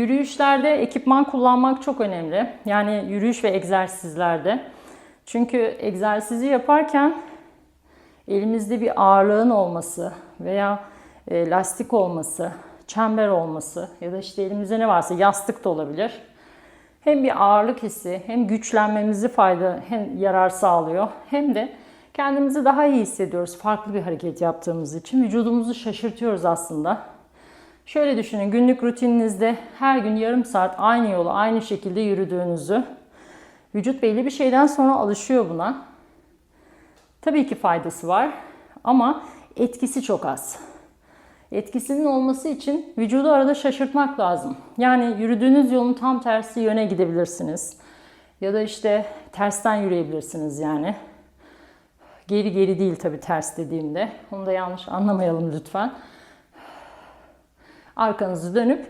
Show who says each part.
Speaker 1: Yürüyüşlerde ekipman kullanmak çok önemli. Yani yürüyüş ve egzersizlerde. Çünkü egzersizi yaparken elimizde bir ağırlığın olması veya e, lastik olması, çember olması ya da işte elimizde ne varsa yastık da olabilir. Hem bir ağırlık hissi hem güçlenmemizi fayda hem yarar sağlıyor hem de kendimizi daha iyi hissediyoruz farklı bir hareket yaptığımız için. Vücudumuzu şaşırtıyoruz aslında. Şöyle düşünün günlük rutininizde her gün yarım saat aynı yolu aynı şekilde yürüdüğünüzü. Vücut belli bir şeyden sonra alışıyor buna. Tabii ki faydası var ama etkisi çok az. Etkisinin olması için vücudu arada şaşırtmak lazım. Yani yürüdüğünüz yolun tam tersi yöne gidebilirsiniz. Ya da işte tersten yürüyebilirsiniz yani. Geri geri değil tabii ters dediğimde. Onu da yanlış anlamayalım lütfen. Arkanızı dönüp